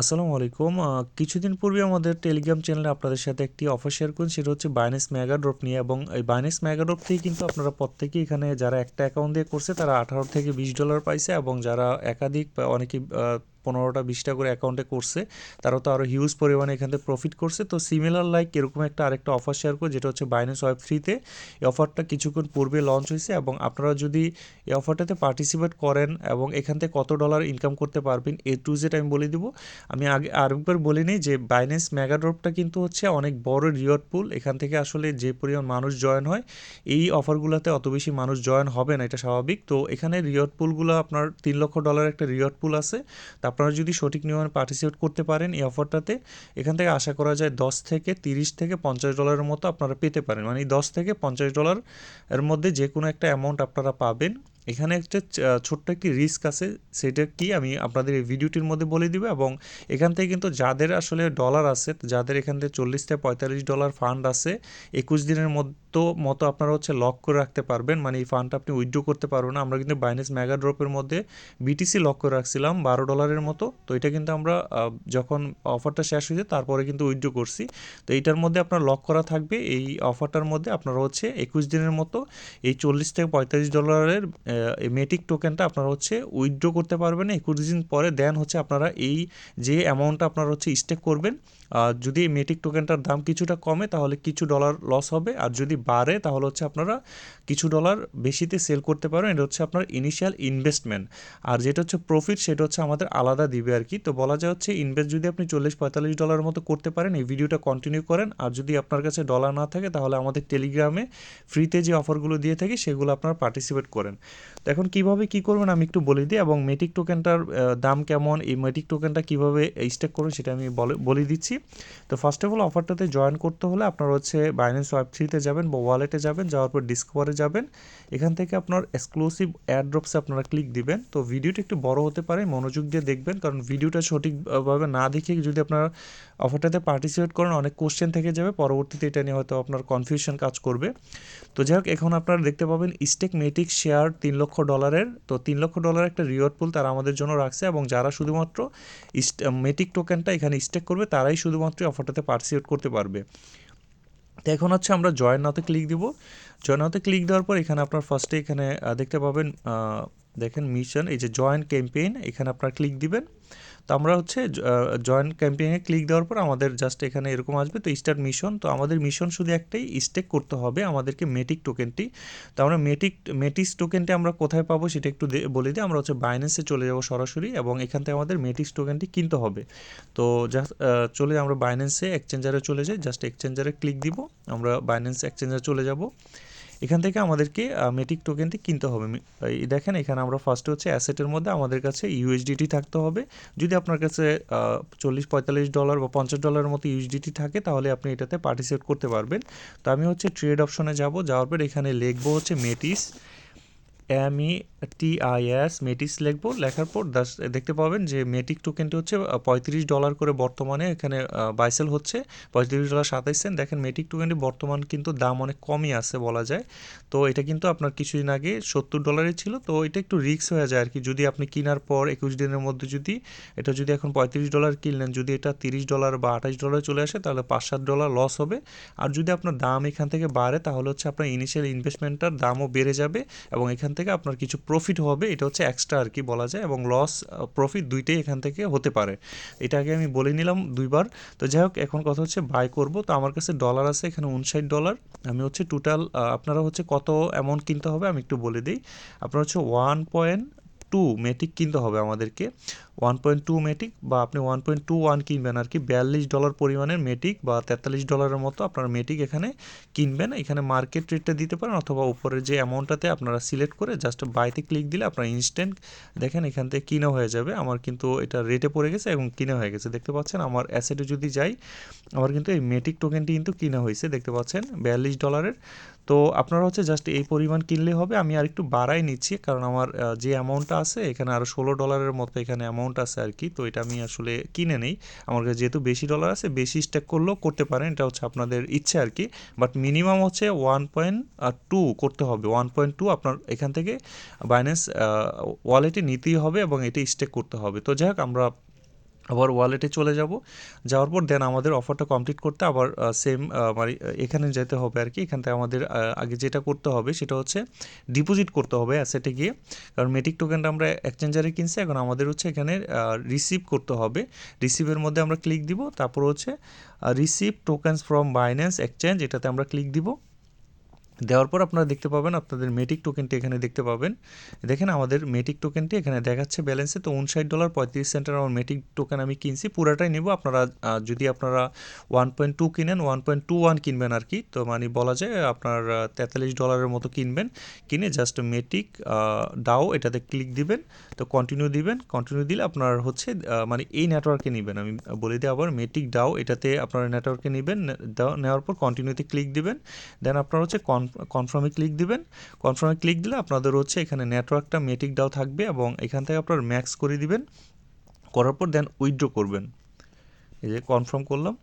আসসালামু আলাইকুম। কিছুদিন পূর্বে আমাদের টেলিগ্রাম চ্যানেলে আপনাদের সাথে একটি অফার শেয়ার করুন, সেটা হচ্ছে বাইনেস মেগা ড্রপ নিয়ে। এবং এই বাইনেস মেগা ড্রপ থেকে কিন্তু আপনারা প্রত্যেকেই এখানে যারা একটা অ্যাকাউন্ট দিয়ে করছে, তারা আঠারো থেকে বিশ ডলার পাইছে। এবং যারা একাধিক অনেকে পনেরোটা বিশটা করে অ্যাকাউন্টে করছে, তারাও তো আরও হিউজ পরিমাণে এখান থেকে প্রফিট করছে। তো সিমিলার লাইক এরকম একটা আরেকটা অফার শেয়ার করো, যেটা হচ্ছে বাইন্যান্স ওয়েব থ্রিতে এই অফারটা কিছুক্ষণ পূর্বে লঞ্চ হয়েছে এবং আপনারা যদি এই অফারটাতে পার্টিসিপেট করেন এবং এখান থেকে কত ডলার ইনকাম করতে পারবেন এ টু জেড আমি বলে দিব। আমি আগে আরেকবার বলে নিই যে বাইন্যান্স মেগা ড্রপটা কিন্তু হচ্ছে অনেক বড় রিওয়ার্ড পুল এখান থেকে আসলে যে পরিমাণ মানুষ জয়েন হয়, এই অফারগুলোতে অত বেশি মানুষ জয়েন হবে না, এটা স্বাভাবিক। তো এখানে রিওয়ার্ড পুলগুলো আপনার তিন লক্ষ ডলার একটা রিওয়ার্ড পুল আছে। তো আপনারা যদি সঠিক নিয়মে পার্টিসিপেট করতে পারেন এই অফারটাতে এখান থেকে আশা করা যায় দশ থেকে তিরিশ থেকে পঞ্চাশ ডলারের মতো আপনারা পেতে পারেন। মানে দশ থেকে পঞ্চাশ ডলার এর মধ্যে যে কোনো একটা অ্যামাউন্ট আপনারা পাবেন। এখানে একটা ছোট্ট একটি রিস্ক আছে, সেটা কি আমি আপনাদের এই ভিডিওটির মধ্যে বলে দিব এবং এখান থেকে কিন্তু যাদের আসলে ডলার আছে, যাদের এখান থেকে চল্লিশ থেকে পঁয়তাল্লিশ ডলার ফান্ড আছে, একুশ দিনের মতো মতো আপনারা হচ্ছে লক করে রাখতে পারবেন। মানে এই ফান্ডটা আপনি উইথড্র করতে পারবেন না। আমরা কিন্তু বাইন্যান্স মেগা ড্রপের মধ্যে বিটিসি লক করে রাখছিলাম, বারো ডলারের মতো। তো এটা কিন্তু আমরা যখন অফারটা শেষ হয়েছে, তারপরে কিন্তু উইথড্র করছি। তো এইটার মধ্যে আপনার লক করা থাকবে। এই অফারটার মধ্যে আপনারা হচ্ছে একুশ দিনের মতো এই চল্লিশ থেকে পঁয়তাল্লিশ ডলারের মেটিক টোকেনটা আপনারা হচ্ছে উইথড্র করতে পারবেন। একুশ দিন পরে দেন হচ্ছে আপনারা এই যে অ্যামাউন্টটা আপনারা হচ্ছে স্টেক করবেন আহ, যদি এই মেটিক টোকেনটার দাম কিছুটা কমে তাহলে কিছু ডলার লস হবে। আর যদি বাড়ে তাহলে হচ্ছে আপনারা কিছু ডলার বেশিতে সেল করতে পারেন এটা হচ্ছে আপনার ইনিশিয়াল ইনভেস্টমেন্ট আর যেটা হচ্ছে প্রফিট সেটা হচ্ছে আমাদের আলাদা দিবে আর কি। তো বলা যায় হচ্ছে ইনভেস্ট যদি আপনি চল্লিশ পঁয়তাল্লিশ ডলারের মতো করতে পারেন এই ভিডিওটা কন্টিনিউ করেন। আর যদি আপনার কাছে ডলার না থাকে তাহলে আমাদের টেলিগ্রামে ফ্রিতে যে অফারগুলো দিয়ে থাকি সেগুলো আপনারা পার্টিসিপেট করেন। তো এখন কীভাবে কি করবেন আমি একটু বলে দিই এবং মেটিক টোকেনটার দাম কেমন, এই মেটিক টোকেনটা কীভাবে স্টেক করবেন সেটা আমি বলে বলে দিচ্ছি। তো ফার্স্ট অফ অল অফারটাতে জয়েন করতে হলে আপনার হচ্ছে বাইন্যান্স ওয়েব থ্রিতে যাবেন বা ওয়ালেটে যাবেন, যাওয়ার পর ডিসকভারে যাবেন। এখান থেকে আপনার এক্সক্লুসিভ অ্যাড্রপসে আপনারা ক্লিক দিবেন। তো ভিডিওটা একটু বড় হতে পারে, মনোযোগ দিয়ে দেখবেন, কারণ ভিডিওটা সঠিকভাবে না দেখে যদি আপনারা অফারটাতে পার্টিসিপেট করেন, অনেক কোশ্চেন থেকে যাবে, পরবর্তীতে এটা নিয়ে হয়তো আপনার কনফিউশন কাজ করবে। তো যাই হোক, এখন আপনারা দেখতে পাবেন স্টেক মেটিক শেয়ার তিন লক্ষ ডলারের, তো তিন লক্ষ ডলার একটা রিওয়ার্ড পুল তারা আমাদের জন্য রাখছে এবং যারা শুধুমাত্র মেটিক টোকেনটা এখানে স্টেক করবে, তারাই শুধুমাত্র অফারটাতে পার্টিসিপেট করতে পারবে। তো এখন হচ্ছে আমরা জয়েন নাওতে ক্লিক দিব। জয়েন নাওতে ক্লিক দেওয়ার পর এখানে আপনার ফার্স্টে এখানে দেখতে পাবেন দেখেন মিশন এই যে জয়েন্ট ক্যাম্পেইন এখানে আপনার ক্লিক দিবেন। তো আমরা হচ্ছে জয়েন ক্যাম্পেইনে ক্লিক দেওয়ার পর আমাদের জাস্ট এখানে এরকম আসবে। তো স্টার মিশন তো আমাদের মিশন শুধু একটাই স্টেক করতে হবে আমাদেরকে মেটিক টোকেনটি তো আমরা মেটিক মেটিস টোকেনটি আমরা কোথায় পাবো সেটা একটু বলে দিই। আমরা হচ্ছে বাইন্যান্সে চলে যাব সরাসরি এবং এখান থেকে আমাদের মেটিক্স টোকেনটি কিনতে হবে। তো জাস্ট চলে আমরা বাইন্যান্সে এক্সচেঞ্জারে চলে যাই। জাস্ট এক্সচেঞ্জারে ক্লিক দিব। আমরা বাইন্যান্স এক্সচেঞ্জারে চলে যাব। এখান থেকে আমাদেরকে মেটিক টোকেনটি কিনতে হবে। দেখেন, এখানে আমরা ফার্স্টে হচ্ছে অ্যাসেটের মধ্যে আমাদের কাছে ইউএসডিটি থাকতে হবে। যদি আপনার কাছে চল্লিশ পঁয়তাল্লিশ ডলার বা পঞ্চাশ ডলারের মতো ইউএসডিটি থাকে, তাহলে আপনি এটাতে পার্টিসিপেট করতে পারবেন। তো আমি হচ্ছে ট্রেড অপশনে যাব। যাওয়ার পর এখানে লিখব হচ্ছে Metis M E T I S Metis লিখব, লেখার পর দেখতে পাবেন যে মেটিক টোকেনটি হচ্ছে পঁয়ত্রিশ ডলার করে বর্তমানে এখানে বাইসেল হচ্ছে। পঁয়ত্রিশ ডলার সাতাইশ সেন্ট দেখেন মেটিক টোকেনটি বর্তমান কিন্তু দাম অনেক কমই আছে বলা যায়। তো এটা কিন্তু আপনার কিছুদিন আগে সত্তর ডলারই ছিল। তো এটা একটু রিস্ক হয়ে যায় আর কি যদি আপনি কেনার পর একুশ দিনের মধ্যে যদি, এটা যদি এখন পঁয়ত্রিশ ডলার কিনলেন, যদি এটা তিরিশ ডলার বা আঠাশ ডলার চলে আসে, তাহলে পাঁচ সাত ডলার লস হবে। আর যদি আপনার দাম এখান থেকে বাড়ে, তাহলে হচ্ছে আপনার ইনিশিয়াল ইনভেস্টমেন্টটার দামও বেড়ে যাবে এবং এখান থেকে আপনার কিছু প্রফিট হবে, এটা হচ্ছে এক্সট্রা আর কি বলা যায়, এবং লস প্রফিট দুইটাই এখান থেকে হতে পারে। এটা আগে আমি বলে নিলাম দুইবার। তো যাই হোক, এখন কথা হচ্ছে বাই করব। তো আমার কাছে ডলার আছে, এখানে উনষাট ডলার আমি হচ্ছে টোটাল আপনারা হচ্ছে কত অ্যামাউন্ট কিনতে হবে আমি একটু বলে দিই। আপনার হচ্ছে ওয়ান পয়েন্ট টু মেট্রিক কিনতে হবে আমাদেরকে। ওয়ান পয়েন্ট টু মেটিক বা আপনি ওয়ান পয়েন্ট টু ওয়ান কিনবেন আর কি, বিয়াল্লিশ ডলার পরিমাণের মেটিক বা তেতাল্লিশ ডলারের মতো আপনার মেটিক এখানে কিনবেন। এখানে মার্কেট রেটটা দিতে পারেন অথবা উপরের যে অ্যামাউন্টটাতে আপনারা সিলেক্ট করে জাস্ট বাইতে ক্লিক দিলে আপনার ইনস্ট্যান্ট দেখেন এখান থেকে কিনা হয়ে যাবে। আমার কিন্তু এটা রেটে পড়ে গেছে এবং কিনা হয়ে গেছে। দেখতে পাচ্ছেন আমার অ্যাসেটে যদি যাই, আমার কিন্তু এই মেটিক টোকেনটি কিন্তু কিনা হয়েছে। দেখতে পাচ্ছেন বিয়াল্লিশ ডলারের তো আপনারা হচ্ছে জাস্ট এই পরিমাণ কিনলে হবে। আমি আর একটু বাড়াই নিচ্ছি কারণ আমার যে অ্যামাউন্টটা আছে, এখানে আরও ষোলো ডলারের মতো এখানে অ্যামাউন্ট আছে আর কি তো এটা আমি আসলে কিনে নেই। আমার কাছে যেহেতু বেশি ডলার আছে, বেশি স্টেক করলেও করতে পারেন, এটা হচ্ছে আপনাদের ইচ্ছে আর কি বাট মিনিমাম হচ্ছে ওয়ান পয়েন্ট টু করতে হবে। ওয়ান পয়েন্ট টু আপনার এখান থেকে বাইন্যান্স ওয়ালেটে নিতেই হবে এবং এটি স্টেক করতে হবে। তো যাই হোক, আমরা আবার ওয়ালেটে চলে যাব। যাওয়ার পর দেন আমাদের অফারটা কমপ্লিট করতে আবার সেম মানে এখানে যেতে হবে আর কি। এখান থেকে আমাদের আগে যেটা করতে হবে সেটা হচ্ছে ডিপোজিট করতে হবে অ্যাসেটে গিয়ে। কারণ মেটিক টোকেনটা আমরা এক্সচেঞ্জারে কিনছি, এখন আমাদের হচ্ছে এখানে রিসিভ করতে হবে। রিসিভের মধ্যে আমরা ক্লিক দিব, তারপর হচ্ছে receive tokens from Binance exchange এটাতে আমরা ক্লিক দিব। দেওয়ার পর আপনারা দেখতে পাবেন, আপনাদের মেটিক টোকেনটি এখানে দেখতে পাবেন। দেখেন আমাদের মেটিক টোকেনটি এখানে দেখাচ্ছে ব্যালেন্সে তো উনষাট ডলার পঁয়ত্রিশ সেন্টের আমার মেটিক টোকেন আমি কিনছি, পুরাটাই নেব। আপনারা যদি আপনারা ওয়ান পয়েন্ট টু কিনেন ওয়ান পয়েন্ট টু ওয়ান কিনবেন আর কি, তো মানে বলা যায় আপনার তেতাল্লিশ ডলারের মতো কিনবেন। কিনে জাস্ট মেটিক ডাও এটাতে ক্লিক দিবেন, তো কন্টিনিউ দিবেন। কন্টিনিউ দিলে আপনার হচ্ছে মানে এই নেটওয়ার্কে নেবেন। আমি বলে দিই আবার মেটিক ডাও এটাতে আপনারা নেটওয়ার্কে নেবেন নেওয়ার পর কন্টিনিউতে ক্লিক দিবেন। দেন আপনার হচ্ছে কনফার্মে ক্লিক দিবেন। কনফার্মে ক্লিক দিলে আপনাদের হচ্ছে এখানে নেটওয়ার্কটা মেটিক ডাও থাকবে এবং এখান থেকে আপনার ম্যাক্স করে দিবেন। করার পর দেন উইথড্র করবেন। এই যে কনফার্ম করলাম।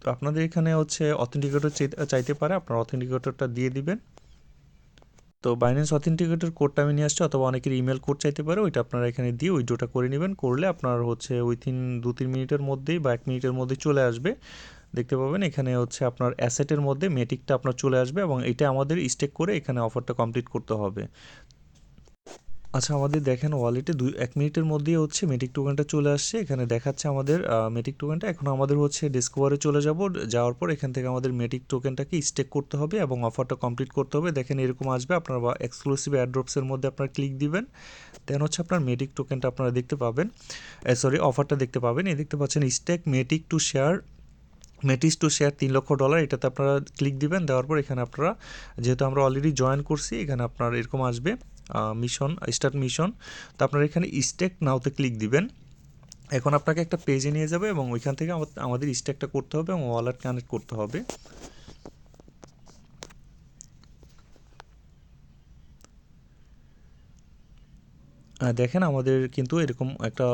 তো আপনাদের এখানে হচ্ছে অথেন্টিকেটর চাইতে পারে, আপনার অথেন্টিকেটরটা দিয়ে দিবেন। তো বাইন্যান্স অথেন্টিকেটর কোডটা আমি নিয়ে আসছি, অথবা অনেকের ইমেল কোড চাইতে পারে, ওইটা আপনারা এখানে দিয়ে উইড্রোটা করে নেবেন। করলে আপনার হচ্ছে উইথিন দু তিন মিনিটের মধ্যেই বা এক মিনিটের মধ্যে চলে আসবে। দেখতে পাবেন, এখানে হচ্ছে আপনার অ্যাসেটের মধ্যে মেটিকটা আপনার চলে আসবে এবং এটা আমাদের স্টেক করে এখানে অফারটা কমপ্লিট করতে হবে। আচ্ছা আমাদের দেখেন ওয়ালেটে দুই, এক মিনিটের মধ্যেই হচ্ছে মেটিক টোকেনটা চলে আসছে। এখানে দেখাচ্ছে আমাদের মেটিক টোকেনটা এখন আমাদের হচ্ছে ডিসকভারে চলে যাব। যাওয়ার পর এখান থেকে আমাদের মেটিক টোকেনটাকে স্টেক করতে হবে এবং অফারটা কমপ্লিট করতে হবে। দেখেন এরকম আসবে, আপনার বা এক্সক্লুসিভ অ্যাড্রপসের মধ্যে আপনার ক্লিক দিবেন। দেন হচ্ছে আপনার মেটিক টোকেনটা আপনারা দেখতে পাবেন। সরি অফারটা দেখতে পাবেন। এই দেখতে পাচ্ছেন stake Metis to share Metis to share তিন লক্ষ ডলার এটাতে আপনারা ক্লিক দিবেন, দেওয়ার পর এখানে আপনারা, যেহেতু আমরা অলরেডি জয়েন করছি, এখানে আপনার এরকম আসবে মিশন স্টার্ট মিশন তো আপনারা এখানে স্টেক নাওতে ক্লিক দিবেন। এখন আপনাকে একটা পেজে নিয়ে যাবে এবং ওইখান থেকে আমা- আমাদের স্টেকটা করতে হবে এবং ওয়ালেট কানেক্ট করতে হবে। দেখেন আমাদের কিন্তু এরকম একটা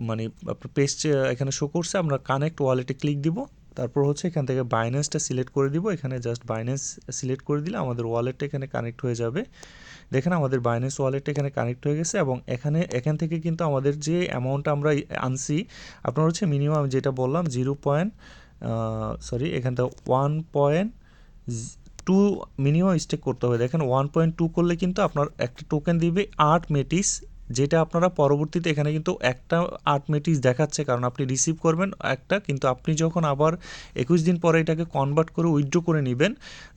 মানে পেজ এখানে শো করছে, আমরা কানেক্ট ওয়ালেটে ক্লিক দিব। তারপর হচ্ছে এখান থেকে বাইন্যান্সটা সিলেক্ট করে দিব। এখানে জাস্ট বাইন্যান্স সিলেক্ট করে দিলে আমাদের ওয়ালেটটা এখানে কানেক্ট হয়ে যাবে। দেখেন আমাদের বাইন্যান্স ওয়ালেটটা এখানে কানেক্ট হয়ে গেছে এবং এখানে, এখান থেকে কিন্তু আমাদের যে অ্যামাউন্টটা আমরা আনছি, আপনার হচ্ছে মিনিমাম যেটা বললাম জিরো পয়েন্ট সরি এখানটা one point two minimum stake করতে হবে। দেখেন ওয়ান পয়েন্ট টু করলে কিন্তু আপনার একটা টোকেন দিবে আট মেটিস যেটা আপনারা পরবর্তীতে এখানে কিন্তু একটা আট মেটিস দেখাচ্ছে, কারণ আপনি রিসিভ করবেন একটা, কিন্তু আপনি যখন আবার একুশ দিন পরে এটাকে কনভার্ট করে উইথড্র করে নেবেন,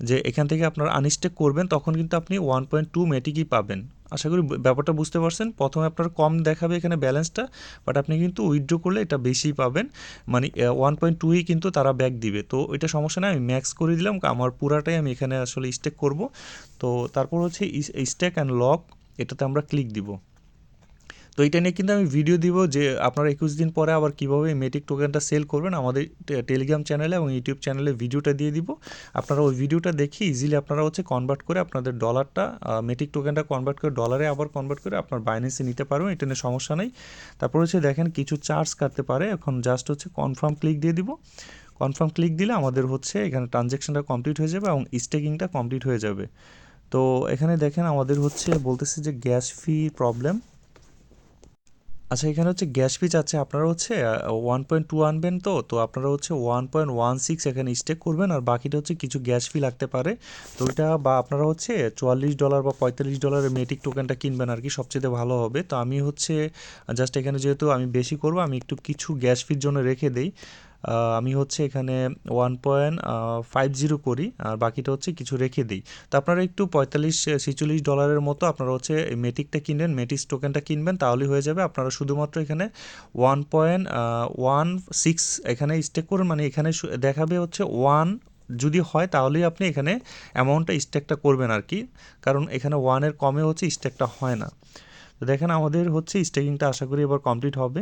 যে এখান থেকে আপনার আনস্টেক করবেন, তখন কিন্তু আপনি ওয়ান পয়েন্ট টু মেটিকই পাবেন। আশা করি ব্যাপারটা বুঝতে পারছেন। প্রথমে আপনার কম দেখাবে এখানে ব্যালেন্সটা বাট আপনি কিন্তু উইথড্র করলে এটা বেশি পাবেন। মানে ওয়ান পয়েন্ট টুই কিন্তু তারা ব্যাক দিবে। তো এটা সমস্যা নেই, আমি ম্যাক্স করে দিলাম আমার পুরাটাই আমি এখানে আসলে স্টেক করব। তো তারপর হচ্ছে স্টেক অ্যান্ড লক এটাতে আমরা ক্লিক দিব। তো এটা নিয়ে কিন্তু আমি ভিডিও দিব যে আপনারা একুশ দিন পরে আবার কীভাবে মেটিক টোকেনটা সেল করবেন আমাদের টেলিগ্রাম চ্যানেলে এবং ইউটিউব চ্যানেলে ভিডিওটা দিয়ে দিব। আপনারা ওই ভিডিওটা দেখে ইজিলি আপনারা হচ্ছে কনভার্ট করে আপনাদের ডলারটা মেটিক টোকেনটা কনভার্ট করে ডলারে আবার কনভার্ট করে আপনার বাইন্যান্সে নিতে পারবেন, এটা নিয়ে সমস্যা নেই। তারপর হচ্ছে দেখেন কিছু চার্জ কাটতে পারে, এখন জাস্ট হচ্ছে কনফার্ম ক্লিক দিয়ে দিব। কনফার্ম ক্লিক দিলে আমাদের হচ্ছে এখানে ট্রানজ্যাকশনটা কমপ্লিট হয়ে যাবে এবং স্টেকিংটা কমপ্লিট হয়ে যাবে। তো এখানে দেখেন আমাদের হচ্ছে বলতেছে যে গ্যাস ফি প্রবলেম আচ্ছা এখানে হচ্ছে গ্যাস ফি আছে, আপনারা হচ্ছে ওয়ান পয়েন্ট টু আনবেন তো তো আপনারা হচ্ছে ওয়ান পয়েন্ট ওয়ান সিক্স এখানে স্টেক করবেন আর বাকিটা হচ্ছে কিছু গ্যাস ফি লাগতে পারে। তো এটা বা আপনারা হচ্ছে চুয়াল্লিশ ডলার বা পঁয়তাল্লিশ ডলারের মেটিক টোকেনটা কিনবেন আর কি, সবচেয়ে ভালো হবে। তো আমি হচ্ছে জাস্ট এখানে যেহেতু আমি বেশি করব, আমি একটু কিছু গ্যাস ফির জন্য রেখে দেই। আমি হচ্ছে এখানে ওয়ান পয়েন্ট ফাইভ জিরো করি, আর বাকিটা হচ্ছে কিছু রেখে দিই। তো আপনারা একটু পঁয়তাল্লিশ, ছেচল্লিশ ডলারের মতো আপনারা হচ্ছে মেটিকটা কিনবেন মেটিস টোকেনটা কিনবেন, তাহলেই হয়ে যাবে। আপনারা শুধুমাত্র এখানে ওয়ান পয়েন্ট ওয়ান সিক্স এখানে স্টেক করুন মানে এখানে দেখাবে হচ্ছে ওয়ান যদি হয়, তাহলেই আপনি এখানে অ্যামাউন্টটা স্টেকটা করবেন আর কি। কারণ এখানে ওয়ানের কমে হচ্ছে স্টেকটা হয় না। তো দেখেন আমাদের হচ্ছে স্টেকিংটা আশা করি এবার কমপ্লিট হবে।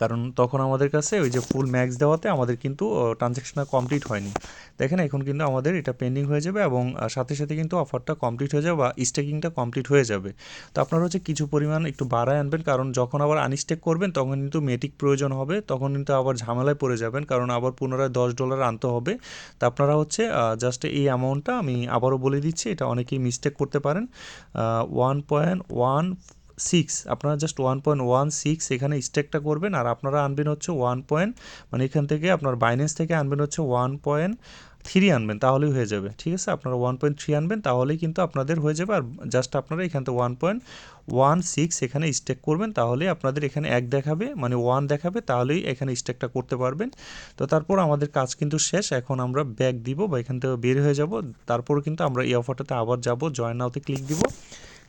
কারণ তখন আমাদের কাছে ওই যে ফুল ম্যাক্স দেওয়াতে আমাদের কিন্তু ট্রানজ্যাকশনটা কমপ্লিট হয়নি। দেখেন, এখন কিন্তু আমাদের এটা পেন্ডিং হয়ে যাবে এবং সাথে সাথে কিন্তু অফারটা কমপ্লিট হয়ে যাবে বা স্টেকিংটা কমপ্লিট হয়ে যাবে। তো আপনারা হচ্ছে কিছু পরিমাণ একটু বাড়ায় আনবেন, কারণ যখন আবার আনস্টেক করবেন, তখন কিন্তু মেটিক প্রয়োজন হবে, তখন কিন্তু আবার ঝামেলায় পড়ে যাবেন, কারণ আবার পুনরায় দশ ডলার আনতে হবে। তো আপনারা হচ্ছে জাস্ট এই অ্যামাউন্টটা আমি আবারও বলে দিচ্ছি, এটা অনেকেই মিস্টেক করতে পারেন। ওয়ান পয়েন্ট ওয়ান সিক্স আপনারা just one point one six এখানে স্টেকটা করবেন আর আপনারা আনবেন হচ্ছে ওয়ান পয়েন্ট মানে এখান থেকে আপনার বাইন্যান্স থেকে আনবেন হচ্ছে ওয়ান পয়েন্ট থ্রি আনবেন, তাহলেই হয়ে যাবে, ঠিক আছে? আপনারা ওয়ান পয়েন্ট থ্রি আনবেন, তাহলেই কিন্তু আপনাদের হয়ে যাবে আর জাস্ট আপনারা এখান থেকে ওয়ান পয়েন্ট ওয়ান সিক্স এখানে স্টেক করবেন, তাহলেই আপনাদের এখানে এক দেখাবে মানে ওয়ান দেখাবে, তাহলেই এখানে স্টেকটা করতে পারবেন। তো তারপর আমাদের কাজ কিন্তু শেষ, এখন আমরা ব্যাক দিব বা এখান থেকে বের হয়ে যাব, তারপর কিন্তু আমরা এই অফারটাতে আবার যাব জয়েন নাওতে ক্লিক দিব।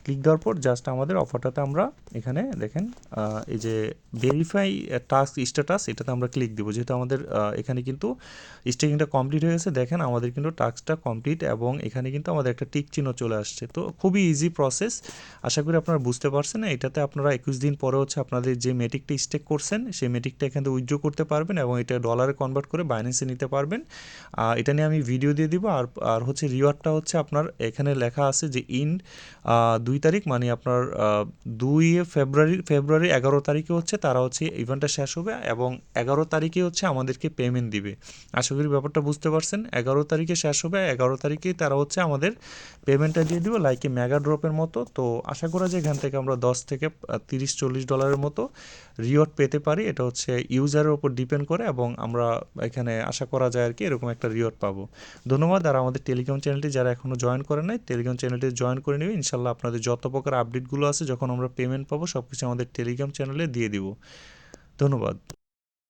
ক্লিক দেওয়ার পর জাস্ট আমাদের অফারটাতে আমরা এখানে দেখেন এই যে ভেরিফাই টাস্ক স্ট্যাটাস এটাতে আমরা ক্লিক দিব। যেহেতু আমাদের এখানে কিন্তু স্টেকিংটা কমপ্লিট হয়ে গেছে, দেখেন আমাদের কিন্তু টাস্কটা কমপ্লিট এবং এখানে কিন্তু আমাদের একটা টিক চিহ্ন চলে আসছে। তো খুবই ইজি প্রসেস আশা করি আপনারা বুঝতে পারছেন। এটাতে আপনারা একুশ দিন পরে হচ্ছে আপনাদের যে মেটিকটা স্টেক করছেন, সেই মেটিকটা এখান থেকে উইথড্র করতে পারবেন এবং এটা ডলারে কনভার্ট করে বাইন্যান্সে নিতে পারবেন। এটা নিয়ে আমি ভিডিও দিয়ে দিব। আর আর হচ্ছে রিওয়ার্ডটা হচ্ছে আপনার এখানে লেখা আছে যে ইন দুই তারিখ মানে আপনার দুই ফেব্রুয়ারি ফেব্রুয়ারি এগারো তারিখে হচ্ছে তারা হচ্ছে ইভেন্টটা শেষ হবে এবং এগারো তারিখে হচ্ছে আমাদেরকে পেমেন্ট দিবে। আশা করি ব্যাপারটা বুঝতে পারছেন। এগারো তারিখে শেষ হবে, এগারো তারিখে তারা হচ্ছে আমাদের পেমেন্টটা দিয়ে দিব লাইকে মেগা ড্রপের মতো। তো আশা করা যায় এখান থেকে আমরা দশ থেকে তিরিশ, চল্লিশ ডলারের মতো রিওয়ার্ড পেতে পারি। এটা হচ্ছে ইউজারের উপর ডিপেন্ড করে এবং আমরা এখানে আশা করা যায় আর কি এরকম একটা রিওয়ার্ড পাবো। ধন্যবাদ। আর আমাদের টেলিগ্রাম চ্যানেলটি যারা এখনও জয়েন করে নাই টেলিগ্রাম চ্যানেলটি জয়েন করে নেবে। ইনশাল্লাহ আপনাদের যত প্রকার আপডেটগুলো আছে, যখন আমরা পেমেন্ট পাবো সব কিছু আমাদের টেলিগ্রাম চ্যানেলে দিয়ে দিব। ধন্যবাদ।